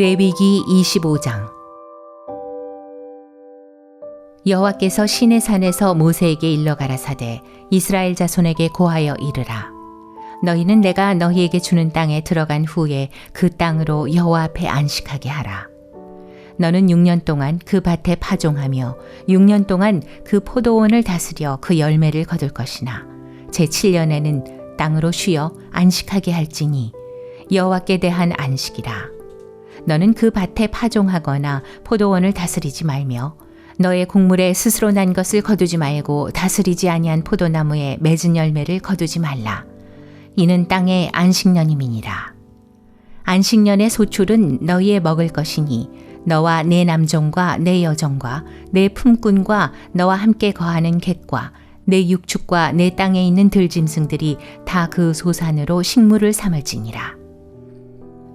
레위기 25장. 여호와께서 시내 산에서 모세에게 일러 가라사대 이스라엘 자손에게 고하여 이르라. 너희는 내가 너희에게 주는 땅에 들어간 후에 그 땅으로 여호와 앞에 안식하게 하라. 너는 6년 동안 그 밭에 파종하며 6년 동안 그 포도원을 다스려 그 열매를 거둘 것이나 제 7년에는 땅으로 쉬어 안식하게 할지니 여호와께 대한 안식이라 너는 그 밭에 파종하거나 포도원을 다스리지 말며 너의 곡물에 스스로 난 것을 거두지 말고 다스리지 아니한 포도나무에 맺은 열매를 거두지 말라. 이는 땅의 안식년임이니라. 안식년의 소출은 너희의 먹을 것이니 너와 내 남종과 내 여종과 내 품꾼과 너와 함께 거하는 객과 내 육축과 내 땅에 있는 들짐승들이 다 그 소산으로 식물을 삼을지니라.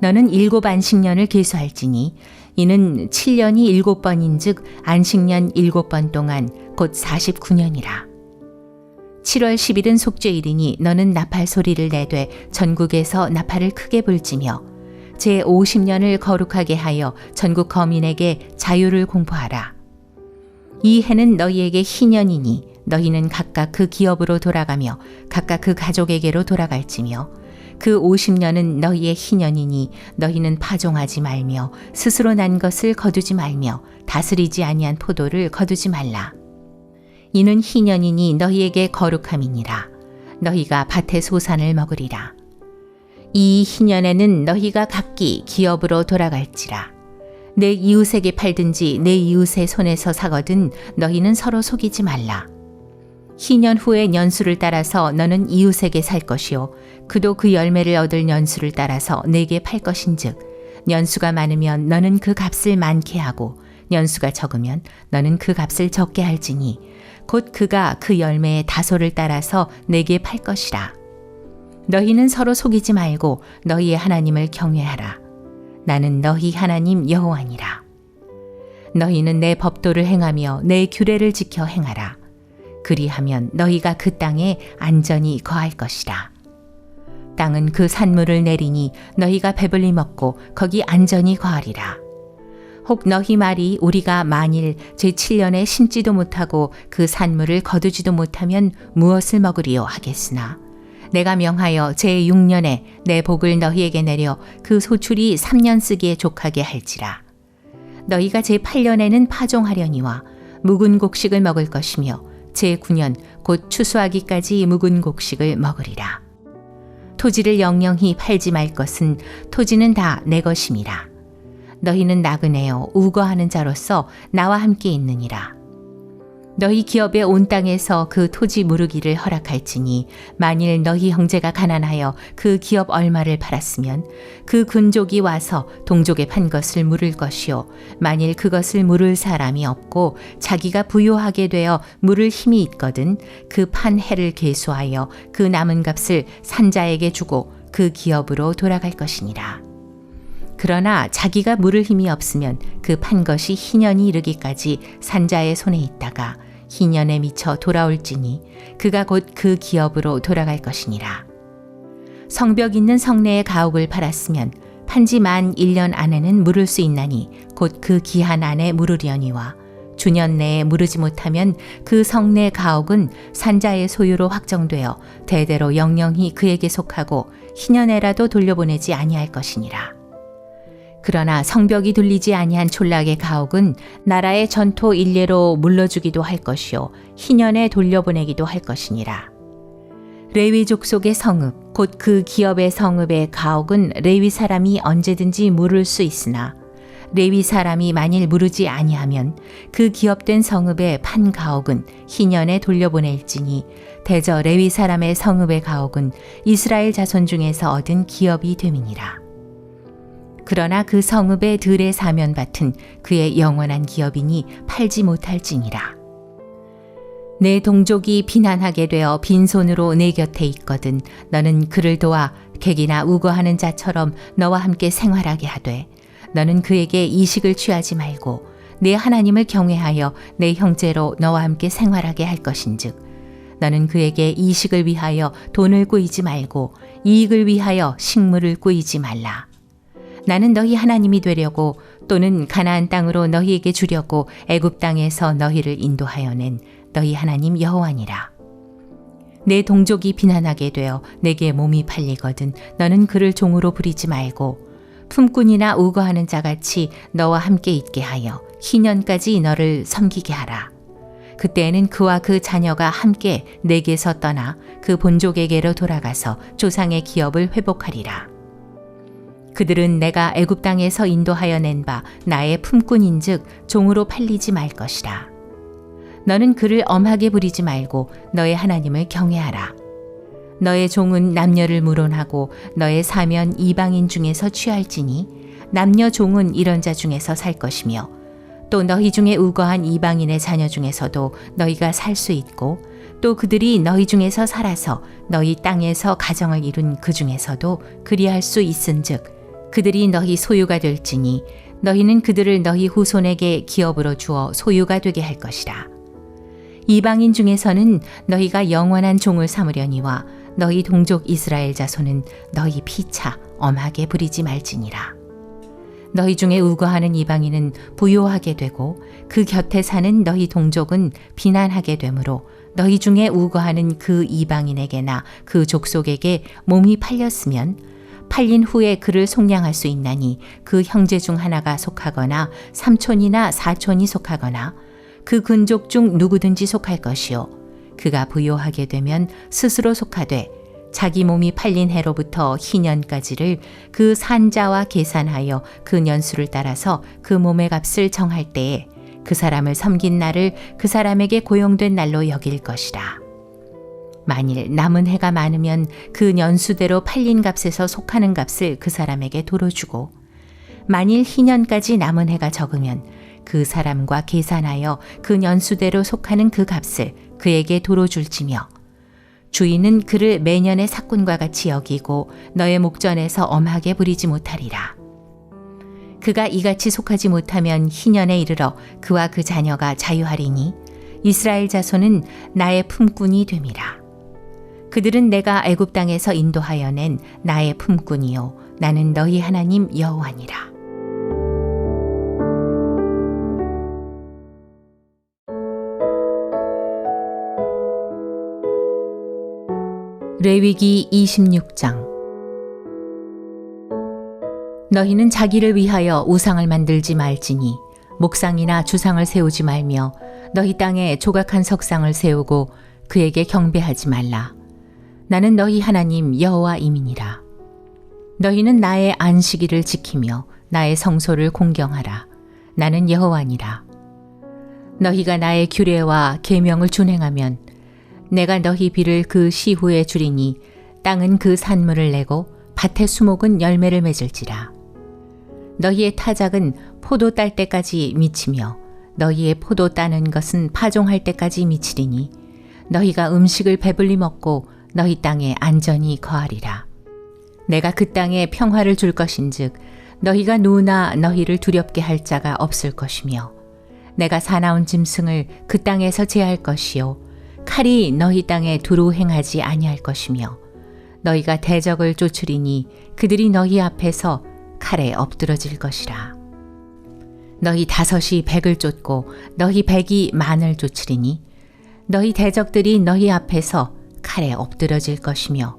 너는 일곱 안식년을 계수할지니 이는 7년이 일곱 번인즉 안식년 일곱 번 동안 곧 49년이라. 7월 10일은 속죄일이니 너는 나팔 소리를 내되 전국에서 나팔을 크게 불지며 제 50년을 거룩하게 하여 전국 거민에게 자유를 공포하라. 이 해는 너희에게 희년이니 너희는 각각 그 기업으로 돌아가며 각각 그 가족에게로 돌아갈지며 그 50년은 너희의 희년이니 너희는 파종하지 말며 스스로 난 것을 거두지 말며 다스리지 아니한 포도를 거두지 말라. 이는 희년이니 너희에게 거룩함이니라. 너희가 밭의 소산을 먹으리라. 이 희년에는 너희가 각기 기업으로 돌아갈지라. 내 이웃에게 팔든지 내 이웃의 손에서 사거든 너희는 서로 속이지 말라. 희년 후의 년수를 따라서 너는 이웃에게 살 것이요. 그도 그 열매를 얻을 년수를 따라서 내게 팔 것인즉 년수가 많으면 너는 그 값을 많게 하고 년수가 적으면 너는 그 값을 적게 할지니 곧 그가 그 열매의 다소를 따라서 내게 팔 것이라. 너희는 서로 속이지 말고 너희의 하나님을 경외하라. 나는 너희 하나님 여호와니라. 너희는 내 법도를 행하며 내 규례를 지켜 행하라 그리하면 너희가 그 땅에 안전히 거할 것이라. 땅은 그 산물을 내리니 너희가 배불리 먹고 거기 안전히 거하리라. 혹 너희 말이 우리가 만일 제7년에 심지도 못하고 그 산물을 거두지도 못하면 무엇을 먹으리요 하겠으나 내가 명하여 제6년에 내 복을 너희에게 내려 그 소출이 3년 쓰기에 족하게 할지라. 너희가 제8년에는 파종하려니와 묵은 곡식을 먹을 것이며 제9년 곧 추수하기까지 묵은 곡식을 먹으리라. 토지를 영영히 팔지 말 것은 토지는 다 내 것임이라. 너희는 나그네요 우거하는 자로서 나와 함께 있느니라. 너희 기업의 온 땅에서 그 토지 무르기를 허락할지니 만일 너희 형제가 가난하여 그 기업 얼마를 팔았으면 그 근족이 와서 동족에 판 것을 물을 것이요 만일 그것을 물을 사람이 없고 자기가 부유하게 되어 물을 힘이 있거든 그 판 해를 계수하여 그 남은 값을 산자에게 주고 그 기업으로 돌아갈 것이니라. 그러나 자기가 물을 힘이 없으면 그 판 것이 희년이 이르기까지 산자의 손에 있다가 희년에 미쳐 돌아올지니 그가 곧 그 기업으로 돌아갈 것이니라. 성벽 있는 성내의 가옥을 팔았으면 판지 만 1년 안에는 물을 수 있나니 곧 그 기한 안에 물으려니와 주년 내에 무르지 못하면 그 성내 가옥은 산자의 소유로 확정되어 대대로 영영히 그에게 속하고 희년에라도 돌려보내지 아니할 것이니라. 그러나 성벽이 둘리지 아니한 촌락의 가옥은 나라의 전토 일례로 물러주기도 할 것이요 희년에 돌려보내기도 할 것이니라. 레위 족속의 성읍 곧 그 기업의 성읍의 가옥은 레위 사람이 언제든지 물을 수 있으나 레위 사람이 만일 물으지 아니하면 그 기업된 성읍의 판 가옥은 희년에 돌려보낼지니 대저 레위 사람의 성읍의 가옥은 이스라엘 자손 중에서 얻은 기업이 됨이니라. 그러나 그 성읍의 들의 사면밭은 그의 영원한 기업이니 팔지 못할지니라. 내 동족이 비난하게 되어 빈손으로 내 곁에 있거든 너는 그를 도와 객이나 우거하는 자처럼 너와 함께 생활하게 하되 너는 그에게 이식을 취하지 말고 내 하나님을 경외하여 내 형제로 너와 함께 생활하게 할 것인즉 너는 그에게 이식을 위하여 돈을 꾸이지 말고 이익을 위하여 식물을 꾸이지 말라. 나는 너희 하나님이 되려고 또는 가나안 땅으로 너희에게 주려고 애굽 땅에서 너희를 인도하여 낸 너희 하나님 여호와니라. 내 동족이 비난하게 되어 내게 몸이 팔리거든 너는 그를 종으로 부리지 말고 품꾼이나 우거하는 자같이 너와 함께 있게 하여 희년까지 너를 섬기게 하라. 그때에는 그와 그 자녀가 함께 내게서 떠나 그 본족에게로 돌아가서 조상의 기업을 회복하리라. 그들은 내가 애굽 땅에서 인도하여 낸 바 나의 품꾼인즉 종으로 팔리지 말 것이라. 너는 그를 엄하게 부리지 말고 너의 하나님을 경외하라. 너의 종은 남녀를 물론하고 너의 사면 이방인 중에서 취할지니 남녀 종은 이런 자 중에서 살 것이며 또 너희 중에 우거한 이방인의 자녀 중에서도 너희가 살 수 있고 또 그들이 너희 중에서 살아서 너희 땅에서 가정을 이룬 그 중에서도 그리할 수 있은즉 그들이 너희 소유가 될지니 너희는 그들을 너희 후손에게 기업으로 주어 소유가 되게 할 것이라. 이방인 중에서는 너희가 영원한 종을 삼으려니와 너희 동족 이스라엘 자손은 너희 피차 엄하게 부리지 말지니라. 너희 중에 우거하는 이방인은 부요하게 되고 그 곁에 사는 너희 동족은 비난하게 되므로 너희 중에 우거하는 그 이방인에게나 그 족속에게 몸이 팔렸으면 팔린 후에 그를 속량할 수 있나니 그 형제 중 하나가 속하거나 삼촌이나 사촌이 속하거나 그 근족 중 누구든지 속할 것이요 그가 부요하게 되면 스스로 속하되 자기 몸이 팔린 해로부터 희년까지를 그 산자와 계산하여 그 년수를 따라서 그 몸의 값을 정할 때에 그 사람을 섬긴 날을 그 사람에게 고용된 날로 여길 것이라. 만일 남은 해가 많으면 그 년수대로 팔린 값에서 속하는 값을 그 사람에게 도로 주고 만일 희년까지 남은 해가 적으면 그 사람과 계산하여 그 년수대로 속하는 그 값을 그에게 도로 줄지며 주인은 그를 매년의 사꾼과 같이 여기고 너의 목전에서 엄하게 부리지 못하리라. 그가 이같이 속하지 못하면 희년에 이르러 그와 그 자녀가 자유하리니 이스라엘 자손은 나의 품꾼이 됨이라. 그들은 내가 애굽 땅에서 인도하여 낸 나의 품꾼이요. 나는 너희 하나님 여호와니라. 레위기 26장. 너희는 자기를 위하여 우상을 만들지 말지니 목상이나 주상을 세우지 말며 너희 땅에 조각한 석상을 세우고 그에게 경배하지 말라 나는 너희 하나님 여호와임이니라. 너희는 나의 안식일을 지키며 나의 성소를 공경하라. 나는 여호와니라. 너희가 나의 규례와 계명을 준행하면 내가 너희 비를 그 시후에 주리니 땅은 그 산물을 내고 밭의 수목은 열매를 맺을지라. 너희의 타작은 포도 딸 때까지 미치며 너희의 포도 따는 것은 파종할 때까지 미치리니 너희가 음식을 배불리 먹고 너희 땅에 안전히 거하리라. 내가 그 땅에 평화를 줄 것인즉 너희가 누나 너희를 두렵게 할 자가 없을 것이며 내가 사나운 짐승을 그 땅에서 제할 것이요 칼이 너희 땅에 두루 행하지 아니할 것이며 너희가 대적을 쫓으리니 그들이 너희 앞에서 칼에 엎드러질 것이라. 너희 다섯이 백을 쫓고 너희 백이 만을 쫓으리니 너희 대적들이 너희 앞에서 칼에 엎드러질 것이며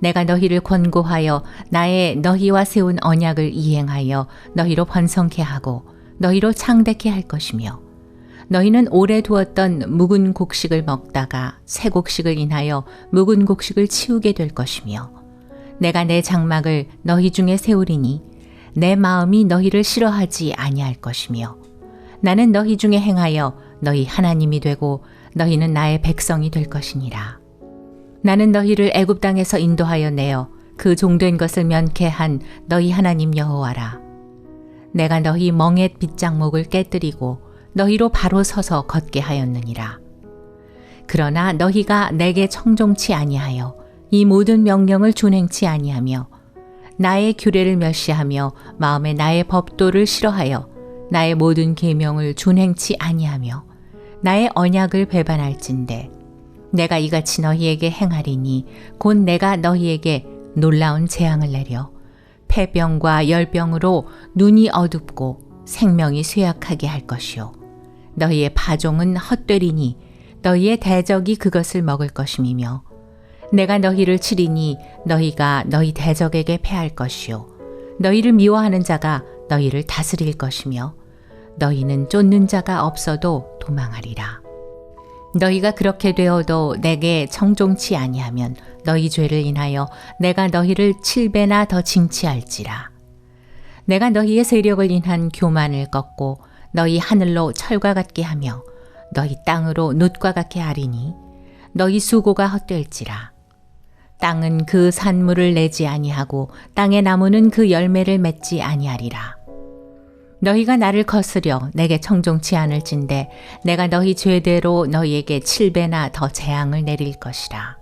내가 너희를 권고하여 나의 너희와 세운 언약을 이행하여 너희로 번성케 하고 너희로 창대케 할 것이며 너희는 오래 두었던 묵은 곡식을 먹다가 새 곡식을 인하여 묵은 곡식을 치우게 될 것이며 내가 내 장막을 너희 중에 세우리니 내 마음이 너희를 싫어하지 아니할 것이며 나는 너희 중에 행하여 너희 하나님이 되고 너희는 나의 백성이 될 것이니라 나는 너희를 애굽 땅에서 인도하여 내어 그 종된 것을 면케한 너희 하나님 여호와라 내가 너희 멍에 빗장목을 깨뜨리고 너희로 바로 서서 걷게 하였느니라. 그러나 너희가 내게 청종치 아니하여 이 모든 명령을 준행치 아니하며 나의 규례를 멸시하며 마음에 나의 법도를 싫어하여 나의 모든 계명을 준행치 아니하며 나의 언약을 배반할진대 내가 이같이 너희에게 행하리니 곧 내가 너희에게 놀라운 재앙을 내려 폐병과 열병으로 눈이 어둡고 생명이 쇠약하게 할 것이요 너희의 파종은 헛되리니 너희의 대적이 그것을 먹을 것임이며 내가 너희를 치리니 너희가 너희 대적에게 패할 것이요 너희를 미워하는 자가 너희를 다스릴 것이며 너희는 쫓는 자가 없어도 도망하리라. 너희가 그렇게 되어도 내게 청종치 아니하면 너희 죄를 인하여 내가 너희를 칠배나 더 징치할지라. 내가 너희의 세력을 인한 교만을 꺾고 너희 하늘로 철과 같게 하며 너희 땅으로 놋과 같게 하리니 너희 수고가 헛될지라. 땅은 그 산물을 내지 아니하고 땅의 나무는 그 열매를 맺지 아니하리라. 너희가 나를 거스려 내게 청종치 않을진데 내가 너희 죄대로 너희에게 칠배나 더 재앙을 내릴 것이라.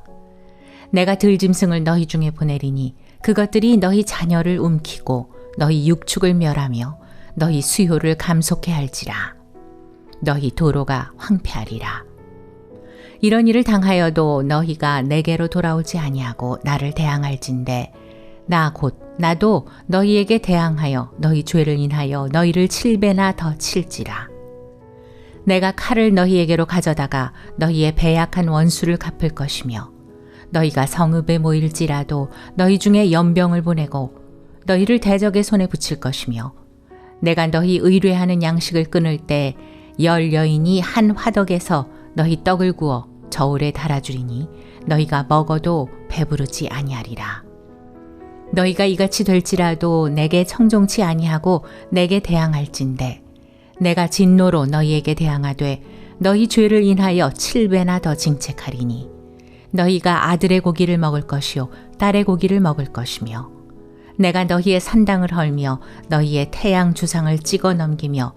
내가 들짐승을 너희 중에 보내리니 그것들이 너희 자녀를 움키고 너희 육축을 멸하며 너희 수요를 감속해 할지라. 너희 도로가 황폐하리라. 이런 일을 당하여도 너희가 내게로 돌아오지 아니하고 나를 대항할진대 나 곧 나도 너희에게 대항하여 너희 죄를 인하여 너희를 칠배나 더 칠지라. 내가 칼을 너희에게로 가져다가 너희의 배약한 원수를 갚을 것이며 너희가 성읍에 모일지라도 너희 중에 연병을 보내고 너희를 대적의 손에 붙일 것이며 내가 너희 의뢰하는 양식을 끊을 때 열 여인이 한 화덕에서 너희 떡을 구워 저울에 달아주리니 너희가 먹어도 배부르지 아니하리라. 너희가 이같이 될지라도 내게 청종치 아니하고 내게 대항할진대. 내가 진노로 너희에게 대항하되 너희 죄를 인하여 칠배나 더 징책하리니. 너희가 아들의 고기를 먹을 것이요 딸의 고기를 먹을 것이며 내가 너희의 산당을 헐며 너희의 태양 주상을 찍어 넘기며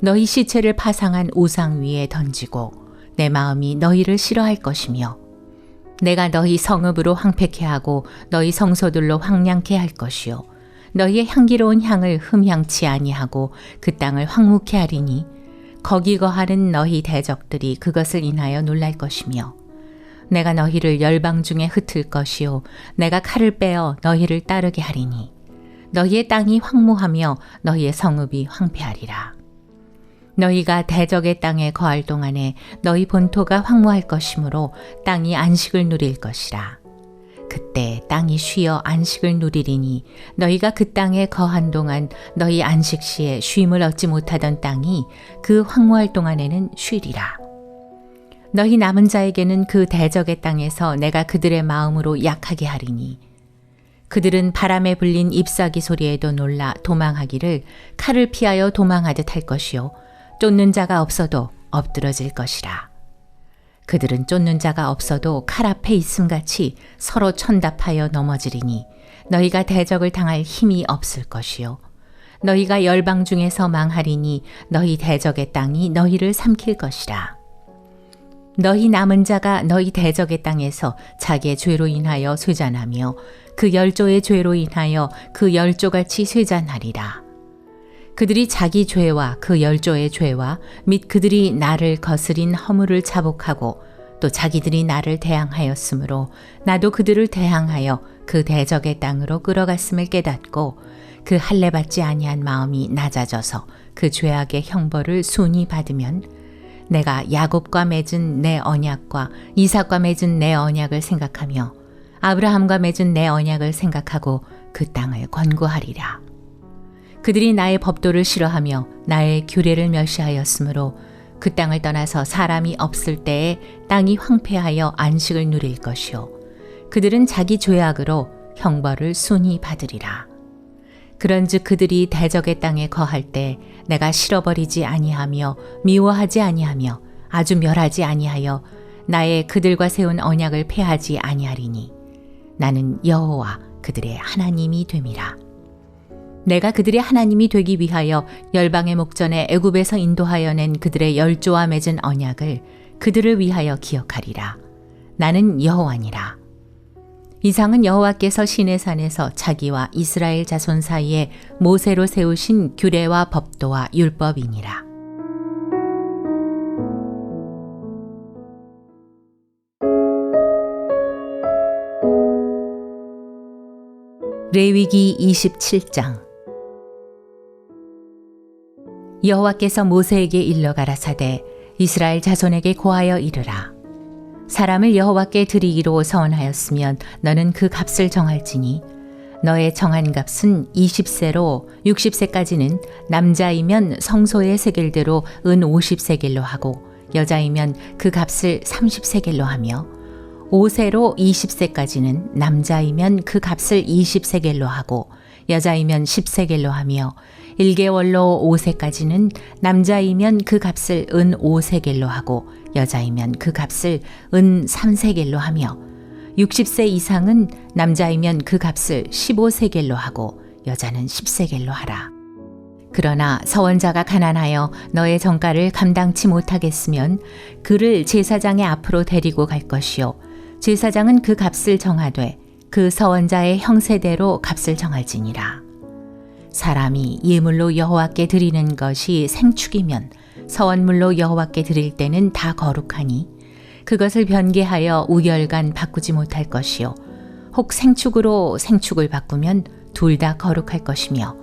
너희 시체를 파상한 우상 위에 던지고 내 마음이 너희를 싫어할 것이며 내가 너희 성읍으로 황폐케 하고 너희 성소들로 황량케 할 것이요. 너희의 향기로운 향을 흠향치 아니하고 그 땅을 황무케 하리니 거기 거하는 너희 대적들이 그것을 인하여 놀랄 것이며 내가 너희를 열방 중에 흩을 것이요. 내가 칼을 빼어 너희를 따르게 하리니 너희의 땅이 황무하며 너희의 성읍이 황폐하리라 너희가 대적의 땅에 거할 동안에 너희 본토가 황무할 것이므로 땅이 안식을 누릴 것이라. 그때 땅이 쉬어 안식을 누리리니 너희가 그 땅에 거한 동안 너희 안식 시에 쉼을 얻지 못하던 땅이 그 황무할 동안에는 쉬리라. 너희 남은 자에게는 그 대적의 땅에서 내가 그들의 마음으로 약하게 하리니 그들은 바람에 불린 잎사귀 소리에도 놀라 도망하기를 칼을 피하여 도망하듯 할 것이요 쫓는 자가 없어도 엎드러질 것이라. 그들은 쫓는 자가 없어도 칼 앞에 있음같이 서로 천답하여 넘어지리니 너희가 대적을 당할 힘이 없을 것이요. 너희가 열방 중에서 망하리니 너희 대적의 땅이 너희를 삼킬 것이라. 너희 남은 자가 너희 대적의 땅에서 자기의 죄로 인하여 쇠잔하며 그 열조의 죄로 인하여 그 열조같이 쇠잔하리라. 그들이 자기 죄와 그 열조의 죄와 및 그들이 나를 거스린 허물을 자복하고 또 자기들이 나를 대항하였으므로 나도 그들을 대항하여 그 대적의 땅으로 끌어갔음을 깨닫고 그 할례 받지 아니한 마음이 낮아져서 그 죄악의 형벌을 순히 받으면 내가 야곱과 맺은 내 언약과 이삭과 맺은 내 언약을 생각하며 아브라함과 맺은 내 언약을 생각하고 그 땅을 권고하리라. 그들이 나의 법도를 싫어하며 나의 규례를 멸시하였으므로 그 땅을 떠나서 사람이 없을 때에 땅이 황폐하여 안식을 누릴 것이요 그들은 자기 죄악으로 형벌을 순히 받으리라. 그런즉 그들이 대적의 땅에 거할 때 내가 실어버리지 아니하며 미워하지 아니하며 아주 멸하지 아니하여 나의 그들과 세운 언약을 폐하지 아니하리니 나는 여호와 그들의 하나님이 됨이라. 내가 그들의 하나님이 되기 위하여 열방의 목전에 애굽에서 인도하여 낸 그들의 열조와 맺은 언약을 그들을 위하여 기억하리라. 나는 여호와니라. 이상은 여호와께서 시내 산에서 자기와 이스라엘 자손 사이에 모세로 세우신 규례와 법도와 율법이니라. 레위기 27장 여호와께서 모세에게 일러 가라사대 이스라엘 자손에게 고하여 이르라. 사람을 여호와께 드리기로 서원하였으면 너는 그 값을 정할지니 너의 정한 값은 20세로 60세까지는 남자이면 성소의 세겔대로 은 50세겔로 하고 여자이면 그 값을 30세겔로 하며 5세로 20세까지는 남자이면 그 값을 20세겔로 하고 여자이면 10세겔로 하며 1개월로 5세까지는 남자이면 그 값을 은 5세겔로 하고 여자이면 그 값을 은 3세겔로 하며 60세 이상은 남자이면 그 값을 15세겔로 하고 여자는 10세겔로 하라. 그러나 서원자가 가난하여 너의 정가를 감당치 못하겠으면 그를 제사장의 앞으로 데리고 갈 것이요 제사장은 그 값을 정하되 그 서원자의 형세대로 값을 정할지니라. 사람이 예물로 여호와께 드리는 것이 생축이면 서원물로 여호와께 드릴 때는 다 거룩하니 그것을 변개하여 우열간 바꾸지 못할 것이요. 혹 생축으로 생축을 바꾸면 둘 다 거룩할 것이며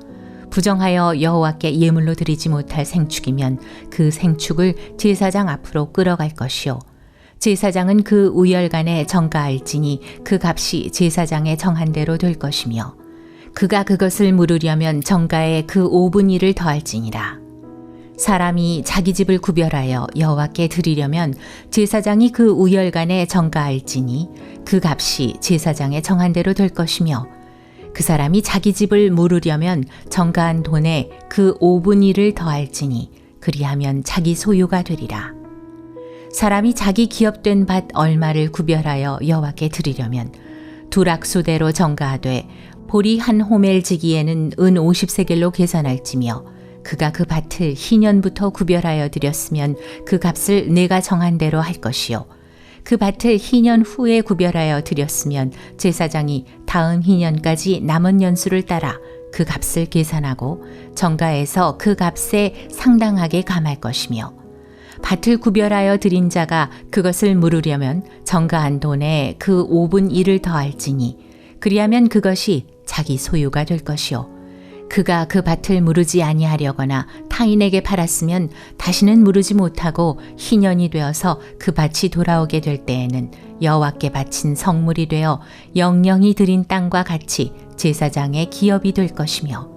부정하여 여호와께 예물로 드리지 못할 생축이면 그 생축을 제사장 앞으로 끌어갈 것이요. 제사장은 그 우열간에 정가할지니 그 값이 제사장의 정한 대로 될 것이며 그가 그것을 물으려면 정가에 그 5분 1을 더할지니라. 사람이 자기 집을 구별하여 여호와께 드리려면 제사장이 그 우열간에 정가할지니 그 값이 제사장의 정한 대로 될 것이며 그 사람이 자기 집을 물으려면 정가한 돈에 그 5분 1을 더할지니 그리하면 자기 소유가 되리라. 사람이 자기 기업된 밭 얼마를 구별하여 여호와께 드리려면 두락수대로 정가하되 보리 한 호멜 지기에는 은 50세겔로 계산할지며 그가 그 밭을 희년부터 구별하여 드렸으면 그 값을 내가 정한 대로 할 것이요. 그 밭을 희년 후에 구별하여 드렸으면 제사장이 다음 희년까지 남은 연수를 따라 그 값을 계산하고 정가에서 그 값에 상당하게 감할 것이며 밭을 구별하여 드린 자가 그것을 물으려면 정가한 돈에 그 5분 1을 더할지니 그리하면 그것이 자기 소유가 될 것이요 그가 그 밭을 무르지 아니하려거나 타인에게 팔았으면 다시는 무르지 못하고 희년이 되어서 그 밭이 돌아오게 될 때에는 여호와께 바친 성물이 되어 영영이 드린 땅과 같이 제사장의 기업이 될 것이며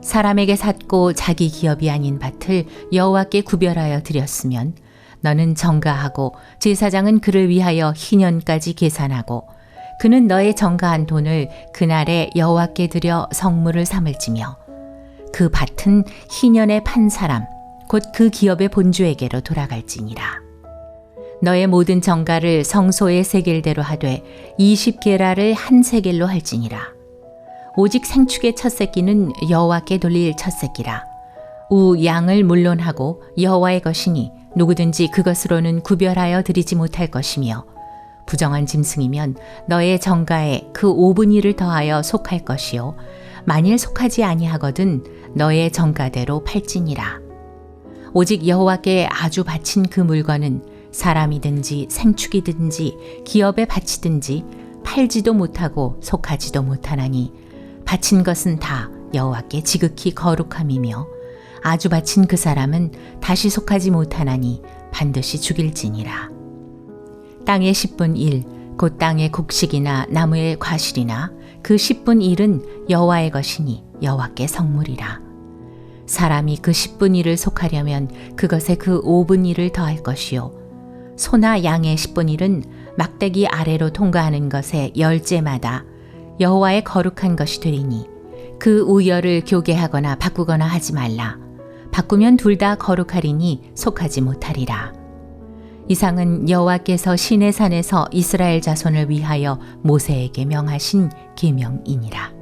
사람에게 샀고 자기 기업이 아닌 밭을 여호와께 구별하여 드렸으면 너는 정가하고 제사장은 그를 위하여 희년까지 계산하고 그는 너의 정가한 돈을 그날에 여호와께 드려 성물을 삼을지며 그 밭은 희년에 판 사람 곧 그 기업의 본주에게로 돌아갈지니라 너의 모든 정가를 성소의 세겔대로 하되 20게라를 한 세겔로 할지니라 오직 생축의 첫 새끼는 여호와께 돌릴 첫 새끼라. 우 양을 물론하고 여호와의 것이니 누구든지 그것으로는 구별하여 드리지 못할 것이며 부정한 짐승이면 너의 정가에 그 5분 1을 더하여 속할 것이요 만일 속하지 아니하거든 너의 정가대로 팔지니라. 오직 여호와께 아주 바친 그 물건은 사람이든지 생축이든지 기업에 바치든지 팔지도 못하고 속하지도 못하나니 바친 것은 다 여호와께 지극히 거룩함이며 아주 바친 그 사람은 다시 속하지 못하나니 반드시 죽일지니라. 땅의 10분 1, 곧 땅의 곡식이나 나무의 과실이나 그 10분 1은 여호와의 것이니 여호와께 성물이라. 사람이 그 10분 1을 속하려면 그것에 그 5분 1을 더할 것이요. 소나 양의 10분 1은 막대기 아래로 통과하는 것에 열째마다 여호와의 거룩한 것이 되리니 그 우열을 교개하거나 바꾸거나 하지 말라. 바꾸면 둘 다 거룩하리니 속하지 못하리라. 이상은 여호와께서 시내 산에서 이스라엘 자손을 위하여 모세에게 명하신 계명이니라.